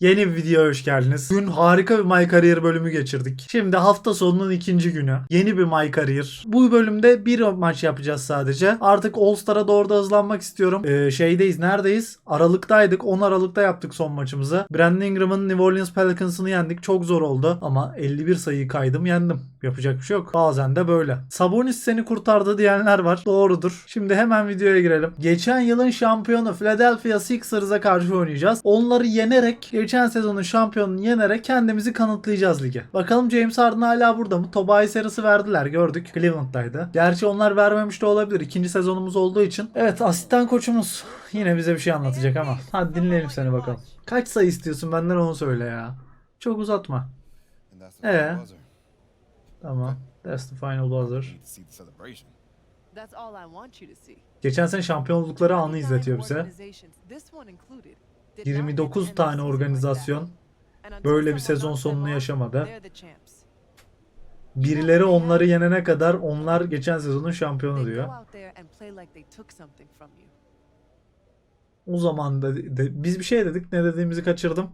Yeni bir videoya hoş geldiniz. Bugün harika bir My Career bölümü geçirdik. Şimdi hafta sonunun ikinci günü. Yeni bir My Career. Bu bölümde bir maç yapacağız sadece. Artık All Star'a doğru da hızlanmak istiyorum. Ee, şeydeyiz. Neredeyiz? Aralıktaydık. 10 Aralık'ta yaptık son maçımızı. Brandon Ingram'ın New Orleans Pelicans'ını yendik. Çok zor oldu. Ama 51 sayıyı kaydım yendim. Yapacak bir şey yok. Bazen de böyle. Sabonis seni kurtardı diyenler var. Doğrudur. Şimdi hemen videoya girelim. Geçen yılın şampiyonu Philadelphia Sixers'a karşı oynayacağız. Onları yenerek, geçen sezonun şampiyonunu yenerek kendimizi kanıtlayacağız lige. Bakalım James Harden hala burada mı? Tobias serisi verdiler gördük. Cleveland'daydı. Gerçi onlar vermemiş de olabilir. İkinci sezonumuz olduğu için. Evet asistan koçumuz yine bize bir şey anlatacak ama. Hadi dinleyelim seni bakalım. Kaç sayı istiyorsun benden onu söyle ya. Çok uzatma. Final buzzer. Tamam. That's the final buzzer. Need to see the celebration. That's all I want you to see. Geçen sene şampiyonlukları anı izletiyor bize. 29 tane organizasyon böyle bir sezon sonunu yaşamadı. Birileri onları yenene kadar onlar geçen sezonun şampiyonu diyor. O zaman da, de- biz bir şey dedik ne dediğimizi kaçırdım.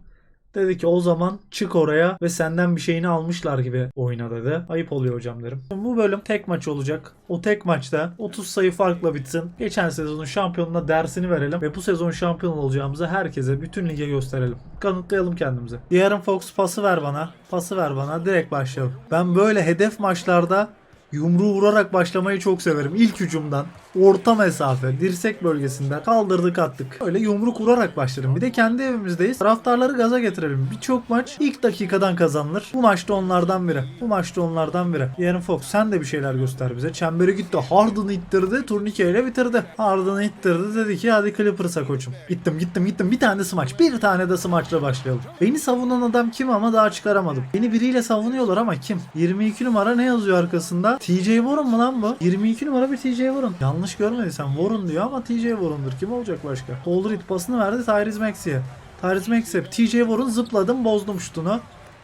Dedi ki o zaman çık oraya ve senden bir şeyini almışlar gibi oyna dedi. Ayıp oluyor hocam derim. Bu bölüm tek maç olacak. O tek maçta 30 sayı farkla bitsin. Geçen sezonun şampiyonuna dersini verelim ve bu sezon şampiyon olacağımızı herkese bütün lige gösterelim. Kanıtlayalım kendimizi. Yarın Fox pası ver bana. Pası ver bana. Direkt başlayalım. Ben böyle hedef maçlarda Yumruğu vurarak başlamayı çok severim. İlk hücumdan, orta mesafe, dirsek bölgesinden kaldırdık attık. Öyle yumruk vurarak başlarım. Bir de kendi evimizdeyiz. Taraftarları gaza getirelim. Birçok maç ilk dakikadan kazanılır. Bu maçta onlardan biri. Bu maçta onlardan biri. Yarın Fox sen de bir şeyler göster bize. Çemberi gitti. Harden'ı ittirdi. Turnikeyle bitirdi. Harden'ı ittirdi. Dedi ki hadi Clippers'a koçum. Gittim gittim gittim. Bir tane smaç. Bir tane de smaçla başlayalım. Beni savunan adam kim ama daha çıkaramadım. Beni biriyle savunuyorlar ama kim? 22 numara ne yazıyor arkasında? TJ Warren mu lan bu? 22 numara bir TJ Warren. Yanlış görmediysen Warren diyor ama TJ Warren'dır. Kim olacak başka? Paul Reed pasını verdi Tyrese Maxey'e. Tyrese Maxey. TJ Warren zıpladım bozdum şutunu.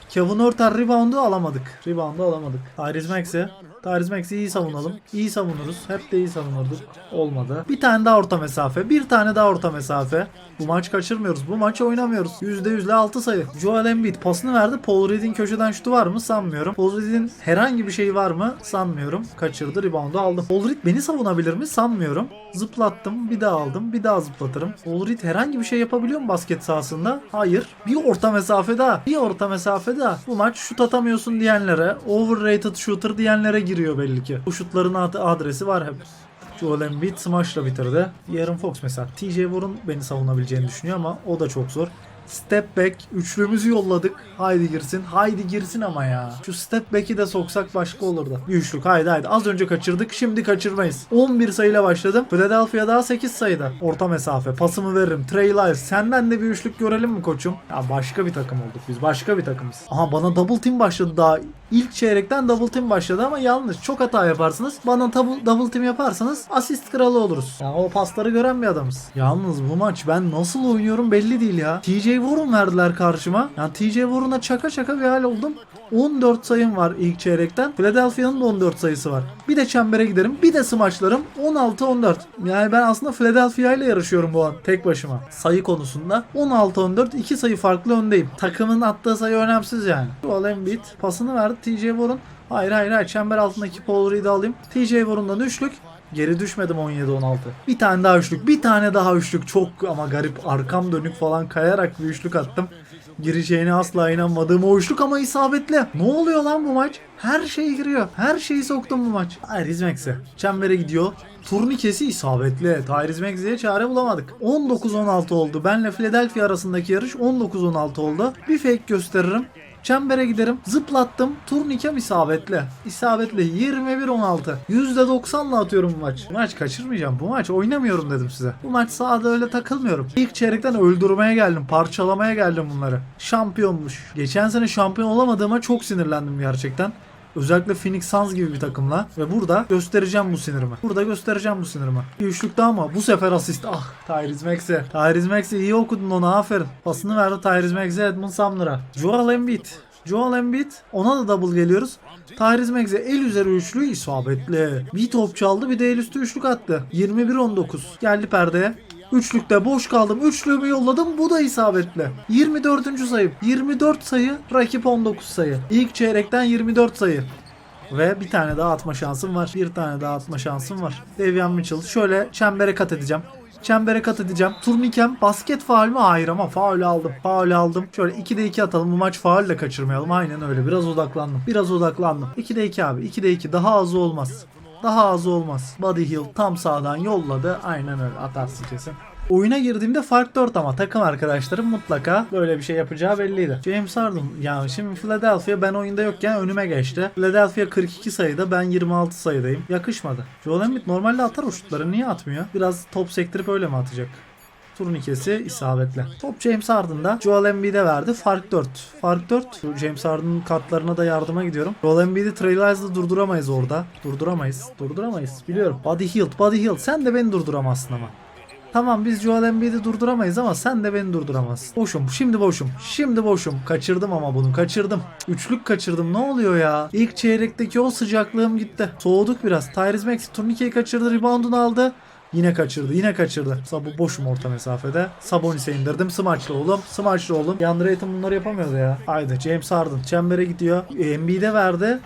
Kevin Örter reboundu alamadık. Reboundu alamadık. Tyrese Maxey. Tyrese Maxey'i iyi savunalım. İyi savunuruz. Hep de iyi savunurduk. Olmadı. Bir tane daha orta mesafe. Bir tane daha orta mesafe. Bu maç kaçırmıyoruz. Bu maçı oynamıyoruz. %100'le 6 sayı. Joel Embiid pasını verdi. Paul Reed'in köşeden şutu var mı? Sanmıyorum. Paul Reed'in herhangi bir şeyi var mı? Sanmıyorum. Kaçırdı. Reboundu aldım. Paul Reed beni savunabilir mi? Sanmıyorum. Zıplattım. Bir daha aldım. Bir daha zıplatırım. Paul Reed herhangi bir şey yapabiliyor mu basket sahasında? Hayır. Bir orta mesafe daha. Bir orta mesafe daha. Bu maç şut atamıyorsun diyenlere, overrated shooter diyenlere giriyor belli ki. Bu şutların ad- adresi var hep. Joel Embiid smash'la bitirdi. Yarın Fox mesela TJ Warren beni savunabileceğini düşünüyor ama o da çok zor. Step back üçlümüzü yolladık. Haydi girsin. Haydi girsin ama ya. Şu step back'i de soksak başka olurdu. Bir üçlük haydi haydi. Az önce kaçırdık. Şimdi kaçırmayız. 11 sayıyla başladım. Philadelphia daha 8 sayıda. Orta mesafe. Pasımı veririm. Trey Lyles. Senden de bir üçlük görelim mi koçum? Ya başka bir takım olduk biz. Başka bir takımız. Aha bana double team başladı daha. İlk çeyrekten double team başladı ama yanlış. Çok hata yaparsınız. Bana double, double team yaparsanız asist kralı oluruz. Ya o pasları gören bir adamız. Yalnız bu maç ben nasıl oynuyorum belli değil ya. TJ Warren verdiler karşıma. Yani TJ Warren'a çaka çaka bir hal oldum. 14 sayım var ilk çeyrekten. Philadelphia'nın da 14 sayısı var. Bir de çembere giderim. Bir de smaçlarım 16-14. Yani ben aslında Philadelphia ile yarışıyorum bu an tek başıma. Sayı konusunda 16-14 2 sayı farklı öndeyim. Takımın attığı sayı önemsiz yani. Joel Embiid pasını verdi TJ Warren. Hayır hayır hayır çember altındaki Paul Reed'i alayım. TJ Warren'dan üçlük. Geri düşmedim 17-16. Bir tane daha üçlük. Bir tane daha üçlük. Çok ama garip. Arkam dönük falan kayarak bir üçlük attım. Gireceğine asla inanmadığım o üçlük ama isabetli. Ne oluyor lan bu maç? Her şey giriyor. Her şeyi soktum bu maç. Tyrese Maxey. Çembere gidiyor. Turnikesi isabetli. Tyrese Maxey'e çare bulamadık. 19-16 oldu. Benle Philadelphia arasındaki yarış 19-16 oldu. Bir fake gösteririm. Çembere giderim. Zıplattım. Turnikem isabetli. İsabetli. 21-16. %90'la atıyorum maç. Maç kaçırmayacağım. Bu maç oynamıyorum dedim size. Bu maç sahada öyle takılmıyorum. İlk çeyrekten öldürmeye geldim. Parçalamaya geldim bunları. Şampiyonmuş. Geçen sene şampiyon olamadığıma çok sinirlendim gerçekten. Özellikle Phoenix Suns gibi bir takımla. Ve burada göstereceğim bu sinirimi. Burada göstereceğim bu sinirimi. Bir üçlük daha ama bu sefer asist. Ah Tyrese Maxey. Tyrese Maxey iyi okudun onu aferin. Pasını verdi Tyrese Maxey Edmund Sumner'a. Joel Embiid. Joel Embiid. Ona da double geliyoruz. Tyrese Maxey el üzeri üçlü isabetli. Bir top çaldı bir de el üstü üçlük attı. 21-19. Geldi perdeye. Üçlükte boş kaldım. Üçlüğümü yolladım. Bu da isabetli. 24. sayı. 24 sayı. Rakip 19 sayı. İlk çeyrekten 24 sayı. Ve bir tane daha atma şansım var. Bir tane daha atma şansım var. Devian Mitchell. Şöyle çembere kat edeceğim. Çembere kat edeceğim. Turnikem basket faul mü? Hayır ama faul aldım. Faul aldım. Şöyle 2'de 2 atalım. Bu maç faul de kaçırmayalım. Aynen öyle. Biraz odaklandım. Biraz odaklandım. 2'de 2 abi. 2'de 2. Daha az olmaz. Daha az olmaz. Body Hill tam sağdan yolladı. Aynen öyle. Atarsın kesin. Oyuna girdiğimde fark 4 ama takım arkadaşlarım mutlaka böyle bir şey yapacağı belliydi. James Harden ya şimdi Philadelphia ben oyunda yokken önüme geçti. Philadelphia 42 sayıda ben 26 sayıdayım. Yakışmadı. Joel Embiid normalde atar o şutları niye atmıyor? Biraz top sektirip öyle mi atacak? Turnikesi isabetli. Top James Harden'da Joel Embiid'e verdi. Fark 4. Fark 4. James Harden'ın kartlarına da yardıma gidiyorum. Joel Embiid'i Trailblazer'da durduramayız orada. Durduramayız. Durduramayız. Biliyorum. Body Hield. Body Hield. Sen de beni durduramazsın ama. Tamam biz Joel Embiid'i durduramayız ama sen de beni durduramazsın. Boşum. Şimdi boşum. Şimdi boşum. Kaçırdım ama bunu. Kaçırdım. Üçlük kaçırdım. Ne oluyor ya? İlk çeyrekteki o sıcaklığım gitti. Soğuduk biraz. Tyrese Maxey turnikeyi kaçırdı. Reboundunu aldı. Yine kaçırdı. Yine kaçırdı. Sabu boşum orta mesafede. Sabonis'e indirdim. Smaçlı oğlum. Smaçlı oğlum. Yandere Ayton bunları yapamıyordu ya. Haydi James Harden. Çembere gidiyor. Embiid'e verdi.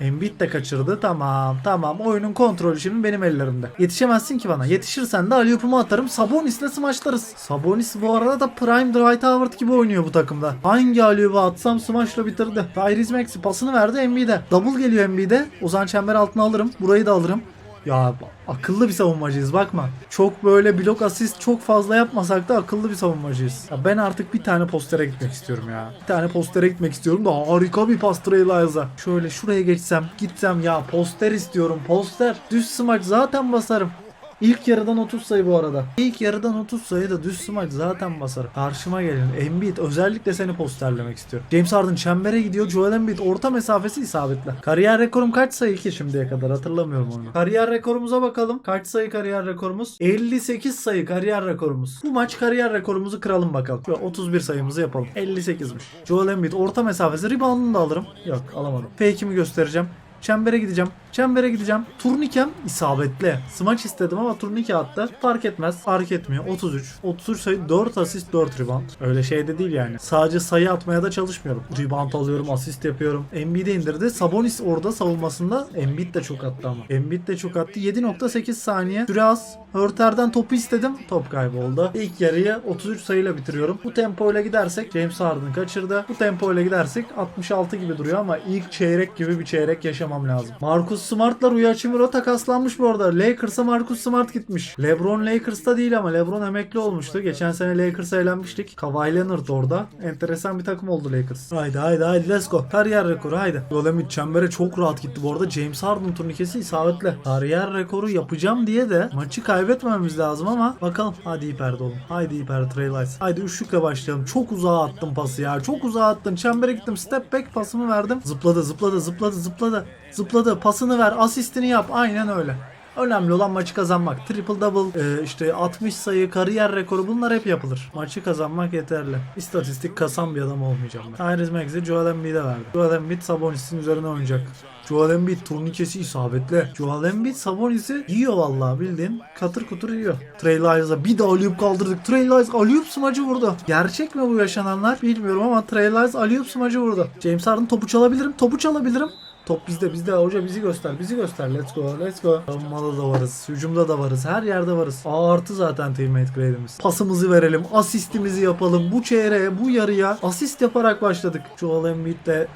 Embiid de kaçırdı. Tamam tamam. Oyunun kontrolü şimdi benim ellerimde. Yetişemezsin ki bana. Yetişirsen de alley-oop'umu atarım. Sabonis'le smaçlarız. Sabonis bu arada da Prime Dwight Howard gibi oynuyor bu takımda. Hangi alley-oop'u atsam smaçla bitirdi. Tyrese Maxey pasını verdi Embiid'e. Double geliyor Embiid'e. Ozan çember altına alırım. Burayı da alırım. Ya akıllı bir savunmacıyız bakma. Çok böyle blok asist çok fazla yapmasak da akıllı bir savunmacıyız. Ya ben artık bir tane postere gitmek istiyorum ya. Bir tane postere gitmek istiyorum da harika bir pas Trey Lyles'a. Şöyle şuraya geçsem gitsem ya poster istiyorum poster. Düz smaç zaten basarım. İlk yarıdan 30 sayı bu arada. İlk yarıdan 30 sayı da düz smaç zaten basarım. Karşıma gelin. Embiid özellikle seni posterlemek istiyorum. James Harden çembere gidiyor. Joel Embiid orta mesafesi isabetli. Kariyer rekorum kaç sayı ki şimdiye kadar hatırlamıyorum onu. Kariyer rekorumuza bakalım. Kaç sayı kariyer rekorumuz? 58 sayı kariyer rekorumuz. Bu maç kariyer rekorumuzu kıralım bakalım. Şöyle 31 sayımızı yapalım. 58'miş. Joel Embiid orta mesafesi reboundunu da alırım. Yok alamadım. Fake'imi göstereceğim. Çembere gideceğim. Çembere gideceğim. Turnikem isabetli. Smaç istedim ama turnike attı. Fark etmez. Fark etmiyor. 33. 33 sayı 4 asist 4 rebound. Öyle şey de değil yani. Sadece sayı atmaya da çalışmıyorum. Rebound alıyorum. Asist yapıyorum. Embiid'i indirdi. Sabonis orada savunmasında. Embiid de çok attı ama. Embiid de çok attı. 7.8 saniye. Süre az. Hörter'den topu istedim. Top kayboldu. İlk yarıyı 33 sayıyla bitiriyorum. Bu tempoyla gidersek James Harden kaçırdı. Bu tempoyla gidersek 66 gibi duruyor ama ilk çeyrek gibi bir çeyrek yaşamam lazım. Marcus Smart'la Rui Hachimura takaslanmış bu arada. Lakers'a Marcus Smart gitmiş. LeBron Lakers'ta değil ama LeBron emekli olmuştu. Geçen sene Lakers'a eğlenmiştik. Kawhi Leonard orada. Enteresan bir takım oldu Lakers. Haydi haydi haydi let's go. Kariyer rekoru haydi. Yolemit çembere çok rahat gitti bu arada. James Harden turnikesi isabetli. Kariyer rekoru yapacağım diye de maçı kaybetmememiz lazım ama bakalım. Hadi iyi perde oğlum. Haydi perde Trey Lyles. Haydi üçlükle başlayalım. Çok uzağa attım pası ya. Çok uzağa attım. Çembere gittim. Step back pasımı verdim. Zıpladı zıpladı zıpladı zıpladı. Zıpladı. Pasını ver. Asistini yap. Aynen öyle. Önemli olan maçı kazanmak. Triple double, e, işte 60 sayı, kariyer rekoru bunlar hep yapılır. Maçı kazanmak yeterli. İstatistik kasan bir adam olmayacağım ben. Tyrese Maxey Joel Embiid'e verdi. Joel Embiid Sabonis'in üzerine oynayacak. Joel Embiid turnikesi isabetli. Joel Embiid Sabonis'i yiyor vallahi bildiğin. Katır kutur yiyor. Trey Lyles'a bir de alley kaldırdık. Trey Lyles alley smacı vurdu. Gerçek mi bu yaşananlar bilmiyorum ama Trey Lyles alley smacı vurdu. James Harden topu çalabilirim. Topu çalabilirim. Top bizde bizde hoca bizi göster bizi göster let's go let's go. Savunmada da varız hücumda da varız her yerde varız. A artı zaten teammate grade'imiz. Pasımızı verelim asistimizi yapalım bu çeyreğe bu yarıya asist yaparak başladık. Joel Embiid de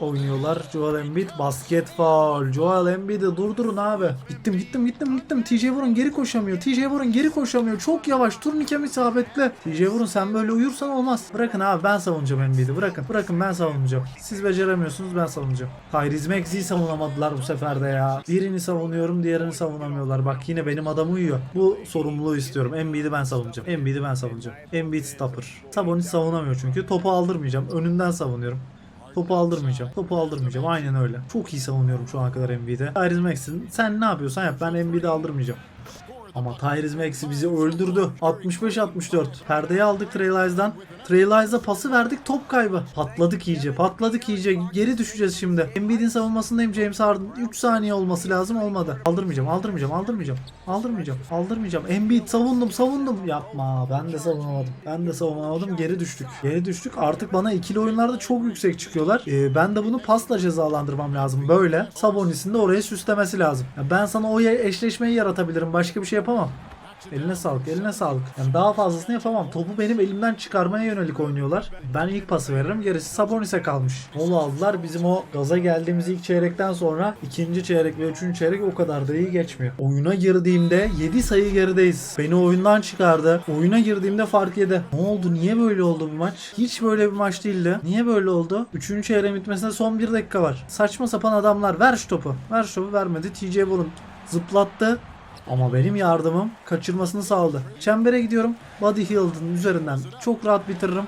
oynuyorlar. Joel Embiid basket foul. Joel Embiid'i durdurun abi. Gittim gittim gittim gittim. TJ Warren geri koşamıyor. TJ Warren geri koşamıyor. Çok yavaş. Turnikem isabetli. TJ Warren sen böyle uyursan olmaz. Bırakın abi ben savunacağım Embiid'i. Bırakın. Bırakın ben savunacağım. Siz beceremiyorsunuz ben savunacağım. Tyrese Maxey'i savunamadılar bu sefer de ya. Birini savunuyorum diğerini savunamıyorlar. Bak yine benim adam uyuyor. Bu sorumluluğu istiyorum. Embiid'i ben savunacağım. Embiid'i ben savunacağım. Embiid stopper. Sabonis savunamıyor çünkü. Topu aldırmayacağım. Önünden savunuyorum. Topu aldırmayacağım. Topu aldırmayacağım. Aynen öyle. Çok iyi savunuyorum şu ana kadar Embiid'e. Tyrese Maxey sen ne yapıyorsan yap. Ben Embiid'i aldırmayacağım. Ama Tyrese Maxey bizi öldürdü. 65-64. Perdeyi aldık Trailizeden. Trailiz'a pası verdik top kaybı. Patladık iyice patladık iyice. Geri düşeceğiz şimdi. Embiid'in savunmasındayım James Harden. 3 saniye olması lazım olmadı. Aldırmayacağım aldırmayacağım aldırmayacağım. Aldırmayacağım aldırmayacağım. Embiid savundum savundum. Yapma ben de savunamadım. Ben de savunamadım geri düştük. Geri düştük artık bana ikili oyunlarda çok yüksek çıkıyorlar. Ee, ben de bunu pasla cezalandırmam lazım böyle. Sabonis'in de oraya süslemesi lazım. Ya ben sana o eşleşmeyi yaratabilirim. Başka bir şey yapamam. Eline sağlık, eline sağlık. Yani daha fazlasını yapamam. Topu benim elimden çıkarmaya yönelik oynuyorlar. Ben ilk pası veririm, gerisi Sabonis'e kalmış. Mola aldılar. Bizim o gaza geldiğimiz ilk çeyrekten sonra ikinci çeyrek ve üçüncü çeyrek o kadar da iyi geçmiyor. Oyuna girdiğimde 7 sayı gerideyiz. Beni oyundan çıkardı. Oyuna girdiğimde fark yedi. Ne oldu? Niye böyle oldu bu maç? Hiç böyle bir maç değildi. Niye böyle oldu? Üçüncü çeyreğin bitmesine son bir dakika var. Saçma sapan adamlar. Ver şu topu. Ver şu topu vermedi. TJ Warren zıplattı. Ama benim yardımım kaçırmasını sağladı. Çembere gidiyorum. Buddy Hield'ın üzerinden çok rahat bitiririm.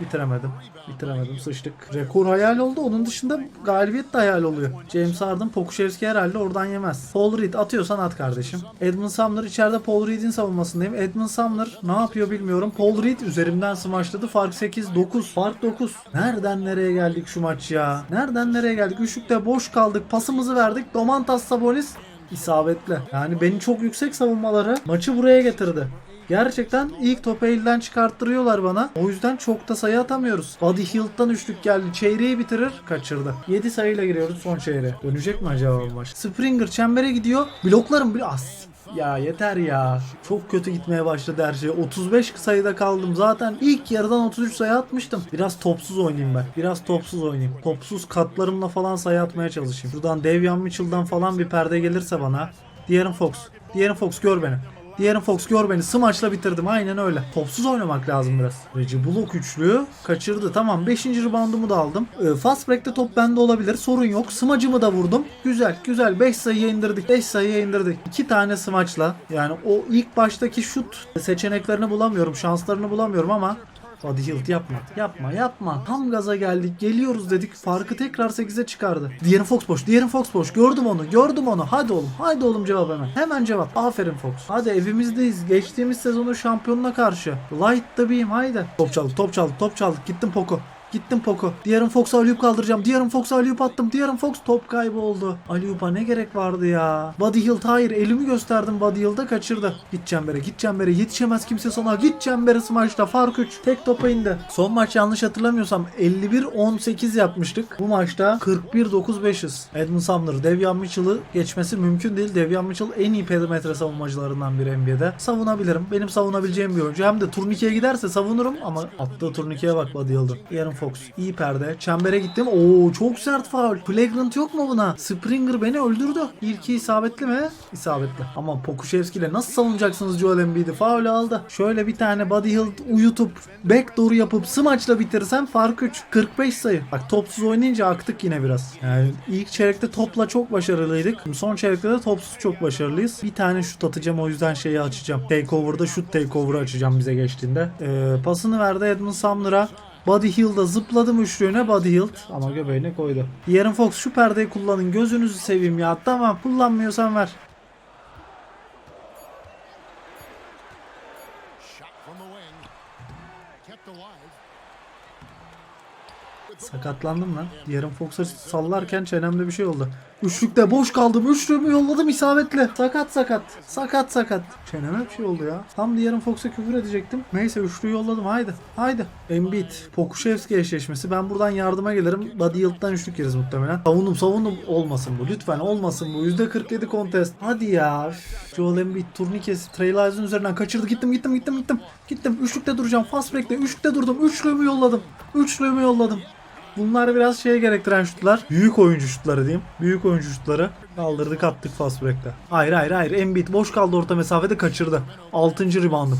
Bitiremedim. Bitiremedim. Sıçtık. Rekor hayal oldu. Onun dışında galibiyet de hayal oluyor. James Harden, Pokuševski herhalde oradan yemez. Paul Reed atıyorsan at kardeşim. Edmund Sumner içeride Paul Reed'in savunmasındayım. Edmund Sumner ne yapıyor bilmiyorum. Paul Reed üzerimden smaçladı. Fark 8, 9. Fark 9. Nereden nereye geldik şu maç ya? Nereden nereye geldik? Üçlükte boş kaldık. Pasımızı verdik. Domantas Sabonis isabetli. Yani beni çok yüksek savunmaları maçı buraya getirdi. Gerçekten ilk topu elden çıkarttırıyorlar bana. O yüzden çok da sayı atamıyoruz. Buddy Hield'dan üçlük geldi. Çeyreği bitirir. Kaçırdı. 7 sayıyla giriyoruz son çeyreğe. Dönecek mi acaba bu maç? Springer çembere gidiyor. Bloklarım bir as. Ya yeter ya. Çok kötü gitmeye başladı her şey. 35 sayıda kaldım. Zaten ilk yarıdan 33 sayı atmıştım. Biraz topsuz oynayayım ben. Biraz topsuz oynayayım. Topsuz katlarımla falan sayı atmaya çalışayım. Şuradan Devian Mitchell'dan falan bir perde gelirse bana. Diğerin Fox. Diğerin Fox gör beni. Diğerin Fox gör beni. Smaçla bitirdim. Aynen öyle. Topsuz oynamak lazım biraz. Reggie Bullock üçlüğü kaçırdı. Tamam 5. reboundumu da aldım. Ee, fast break'te top bende olabilir. Sorun yok. Smacımı da vurdum. Güzel güzel. 5 sayıya indirdik. 5 sayıya indirdik. 2 tane smaçla. Yani o ilk baştaki şut seçeneklerini bulamıyorum. Şanslarını bulamıyorum ama Buddy Hield yapma. Yapma yapma. Tam gaza geldik. Geliyoruz dedik. Farkı tekrar 8'e çıkardı. Diğerin Fox boş. Diğerin Fox boş. Gördüm onu. Gördüm onu. Hadi oğlum. Hadi oğlum cevap hemen. Hemen cevap. Aferin Fox. Hadi evimizdeyiz. Geçtiğimiz sezonun şampiyonuna karşı. Light the beam. Haydi. Top çaldık. Top çaldık. Top çaldık. Gittim Poco. Gittim Poco. Diğerin Fox'a Aliyup kaldıracağım. Diğerin Fox'a Aliyup attım. Diğerin Fox top kaybı oldu. Aliyup'a ne gerek vardı ya? Buddy Hield hayır. Elimi gösterdim Buddy Hield'a kaçırdı. Git Çember'e git Çember'e. Yetişemez kimse sana. Git Çember'e smaçta. Fark 3. Tek topa indi. Son maç yanlış hatırlamıyorsam 51-18 yapmıştık. Bu maçta 41-9-5'iz. Edmund Sumner, Devian Mitchell'ı geçmesi mümkün değil. Devian Mitchell en iyi perimetre savunmacılarından biri NBA'de. Savunabilirim. Benim savunabileceğim bir oyuncu. Hem de turnikeye giderse savunurum ama attığı turnikeye bak Buddy Hield'ın. Yarın Fox. iyi perde. Çembere gittim. Oo çok sert faul. Flagrant yok mu buna? Springer beni öldürdü. İlki isabetli mi? İsabetli. Ama Pokuševski ile nasıl savunacaksınız Joel Embiid'i? Faul aldı. Şöyle bir tane Buddy Hield uyutup backdoor yapıp smaçla bitirsem fark 3. 45 sayı. Bak topsuz oynayınca aktık yine biraz. Yani ilk çeyrekte topla çok başarılıydık. Son çeyrekte de topsuz çok başarılıyız. Bir tane şut atacağım o yüzden şeyi açacağım. Takeover'da şut takeover'ı açacağım bize geçtiğinde. Ee, pasını verdi Edmund Sumner'a. Buddy Hield'a zıpladım üçlüğüne Buddy Hield ama göbeğine koydu. Yarın Fox şu perdeyi kullanın gözünüzü seveyim ya. Tamam kullanmıyorsan ver. Sakatlandım lan. Yarın Fox'a sallarken çenemde bir şey oldu. Üçlükte boş kaldım. Üçlüğümü yolladım isabetle. Sakat sakat. Sakat sakat. Çeneme bir şey oldu ya. Tam diğerin Fox'a küfür edecektim. Neyse üçlüyü yolladım. Haydi. Haydi. Embiid. Pokuševski eşleşmesi. Ben buradan yardıma gelirim. Buddy Hield'dan üçlük yeriz muhtemelen. Savundum savundum. Olmasın bu. Lütfen olmasın bu. %47 kontest. Hadi ya. Üf. Joel Embiid turnikesi. Trey Lyle'ın üzerinden kaçırdı. Gittim gittim gittim gittim. Gittim. Üçlükte duracağım. Fast break'te. Üçlükte durdum. Üçlüğümü yolladım. Üçlüğümü yolladım. Bunlar biraz şey gerektiren şutlar. Büyük oyuncu şutları diyeyim. Büyük oyuncu şutları. Kaldırdık attık fast break'te. Hayır hayır hayır. Embiid boş kaldı orta mesafede kaçırdı. 6. reboundum.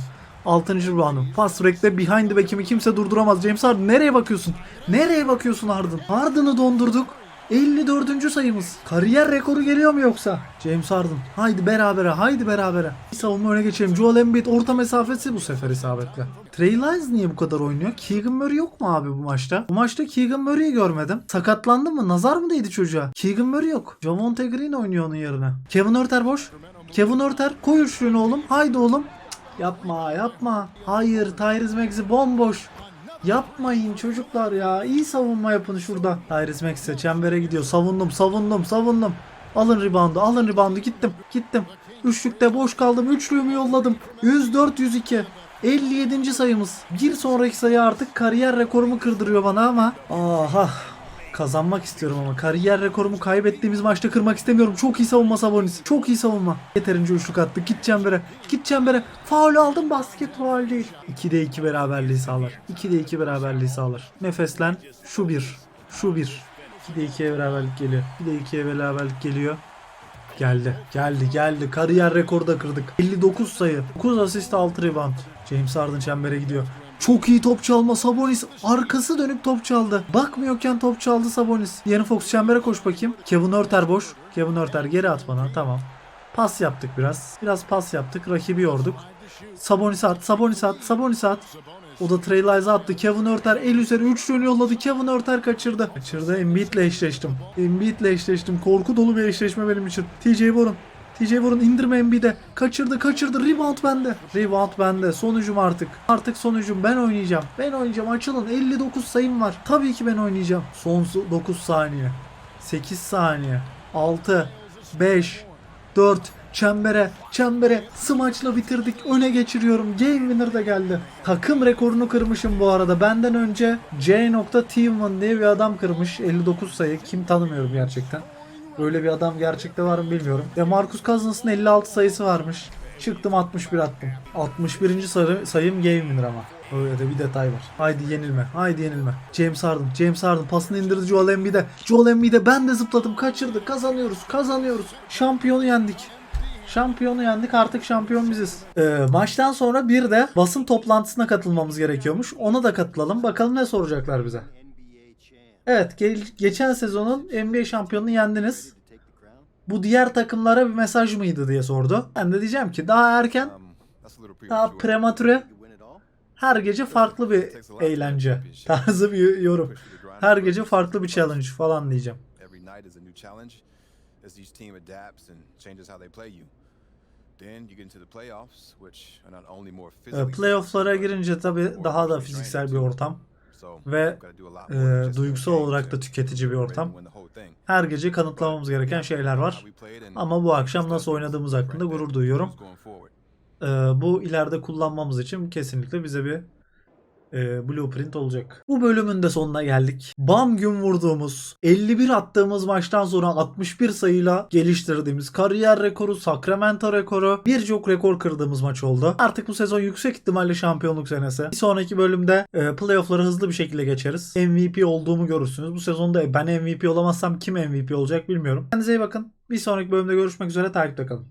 6. reboundum. Fast break'te behind the back'imi kimse durduramaz. James Harden nereye bakıyorsun? Nereye bakıyorsun Harden? Harden'ı dondurduk. 54. sayımız. Kariyer rekoru geliyor mu yoksa? James Harden. Haydi berabere, haydi berabere. Bir savunma öne geçelim. Joel Embiid orta mesafesi bu sefer isabetli. Trey Lyles niye bu kadar oynuyor? Keegan Murray yok mu abi bu maçta? Bu maçta Keegan Murray'i görmedim. Sakatlandı mı? Nazar mı değdi çocuğa? Keegan Murray yok. Javonte Green oynuyor onun yerine. Kevin Örter boş. Kevin Örter koy üçlüğünü oğlum. Haydi oğlum. Yapma yapma. Hayır Tyrese Maxey bomboş. Yapmayın çocuklar ya. İyi savunma yapın şurada. Tyrese Maxey çembere gidiyor. Savundum savundum savundum. Alın reboundu alın reboundu gittim gittim. Üçlükte boş kaldım. Üçlüğümü yolladım. 104-102. 57. sayımız. Bir sonraki sayı artık kariyer rekorumu kırdırıyor bana ama. Aha. Kazanmak istiyorum ama kariyer rekorumu kaybettiğimiz maçta kırmak istemiyorum. Çok iyi savunma Sabonis. Çok iyi savunma. Yeterince üçlük attık. Git çembere. Git çembere. Faul aldım basket faul değil. 2'de 2 beraberliği sağlar. 2'de 2 beraberliği sağlar. Nefeslen. Şu bir. Şu bir. 2'de 2'ye beraberlik geliyor. 2'de 2'ye beraberlik geliyor. Geldi. Geldi. Geldi. Kariyer rekoru da kırdık. 59 sayı. 9 asist 6 rebound. James Harden çembere gidiyor. Çok iyi top çalma Sabonis. Arkası dönüp top çaldı. Bakmıyorken top çaldı Sabonis. Yeni Fox çembere koş bakayım. Kevin Örter boş. Kevin Örter geri at bana. Tamam. Pas yaptık biraz. Biraz pas yaptık. Rakibi yorduk. Sabonis at. Sabonis at. Sabonis at. O da Lyles attı. Kevin Örter el üzeri 3 yolladı. Kevin Örter kaçırdı. Kaçırdı. Embiid'le eşleştim. Embiid'le eşleştim. Korku dolu bir eşleşme benim için. TJ Warren. TJ Warren indirme Embiid'e. Kaçırdı kaçırdı. Rebound bende. Rebound bende. Sonucum artık. Artık sonucum ben oynayacağım. Ben oynayacağım. Açılın. 59 sayım var. Tabii ki ben oynayacağım. Son 9 saniye. 8 saniye. 6 5 4 çembere çembere smaçla bitirdik öne geçiriyorum game winner da geldi takım rekorunu kırmışım bu arada benden önce J. Tillman diye bir adam kırmış 59 sayı kim tanımıyorum gerçekten Öyle bir adam gerçekte var mı bilmiyorum. Ve Marcus Cousins'ın 56 sayısı varmış. Çıktım 61 attım. 61. Sayı, sayım game ama. Öyle de bir detay var. Haydi yenilme. Haydi yenilme. James Harden. James Harden pasını indirdi Joel Embiid'e. Joel Embiid'e ben de zıpladım. Kaçırdı. Kazanıyoruz. Kazanıyoruz. Şampiyonu yendik. Şampiyonu yendik artık şampiyon biziz. Ee, maçtan sonra bir de basın toplantısına katılmamız gerekiyormuş. Ona da katılalım. Bakalım ne soracaklar bize. Evet ge- geçen sezonun NBA şampiyonunu yendiniz. Bu diğer takımlara bir mesaj mıydı diye sordu. Ben de diyeceğim ki daha erken, daha prematüre, her gece farklı bir eğlence tarzı bir yorum. Her gece farklı bir challenge falan diyeceğim. As each team adapts and changes how they play you. Then you get into the playoffs, which are not only more Ee, physically Playoff'lara girince tabii daha da fiziksel bir ortam ve e, duygusal olarak da tüketici bir ortam. Her gece kanıtlamamız gereken şeyler var. Ama bu akşam nasıl oynadığımız hakkında gurur duyuyorum. Ee, bu ileride kullanmamız için kesinlikle bize bir e, blueprint olacak. Bu bölümün de sonuna geldik. Bam gün vurduğumuz, 51 attığımız maçtan sonra 61 sayıyla geliştirdiğimiz kariyer rekoru, Sacramento rekoru, birçok rekor kırdığımız maç oldu. Artık bu sezon yüksek ihtimalle şampiyonluk senesi. Bir sonraki bölümde e, playoff'ları hızlı bir şekilde geçeriz. MVP olduğumu görürsünüz. Bu sezonda ben MVP olamazsam kim MVP olacak bilmiyorum. Kendinize iyi bakın. Bir sonraki bölümde görüşmek üzere. Takipte kalın.